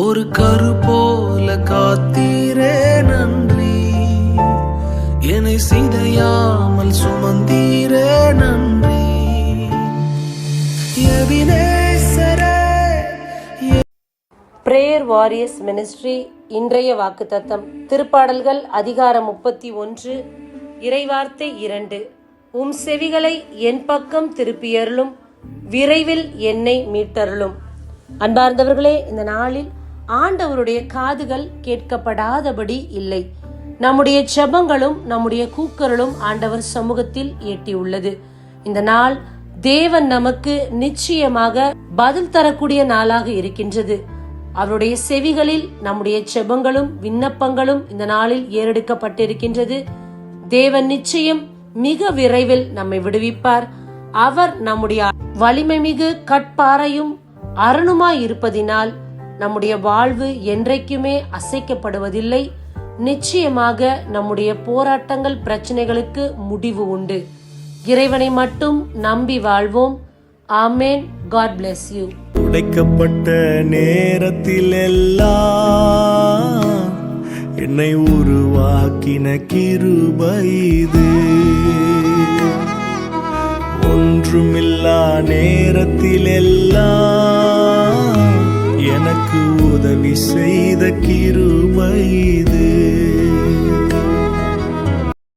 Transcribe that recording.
ஒரு கரு போல காத்தீரே நன்றி. என்னை சிதையாமல் சுமந்தீரே நன்றி. பிரேயர் வாரியர்ஸ் மினிஸ்ட்ரி இன்றைய வாக்குத்தத்தம். திருப்பாடல்கள் அதிகாரம் முப்பத்தி ஒன்று இறைவார்த்தை இரண்டு. உம் செவிகளை என் பக்கம் திருப்பியருளும் விரைவில் என்னை மீட்டருளும். அன்பார்ந்தவர்களே இந்த நாளில் ஆண்டவருடைய காதுகள் கேட்கப்படாதபடி இல்லை. நம்முடைய செபங்களும் நம்முடைய கூக்கரலும் ஆண்டவர் சமூகத்தில் எட்டியுள்ளது இந்த நாள் தேவன் நமக்கு நிச்சயமாக பதில் தரக்கூடிய நாளாக இருக்கின்றது. அவருடைய செவிகளில் நம்முடைய செபங்களும் விண்ணப்பங்களும் இந்த நாளில் ஏறெடுக்கப்பட்டிருக்கின்றது. தேவன் நிச்சயம் மிக விரைவில் நம்மை விடுவிப்பார். அவர் நம்முடைய வலிமை மிகு கட்பாறையும் அரணுமாய் இருப்பதினால் நம்முடைய வாழ்வு என்றைக்குமே அசைக்கப்படுவதில்லை. நிச்சயமாக நம்முடைய போராட்டங்கள் பிரச்சனைகளுக்கு முடிவு உண்டு. இறைவனை மட்டும் நம்பி வாழ்வோம். ஆமேன். காட் bless யூ உடைக்கப்பட்ட நேரத்தில் எல்லாம் என்னை உருவாக்கின கிருபைது ஒன்றுமில்லா நேரத்தில் எல்லாம் நீ செய்த கிருபை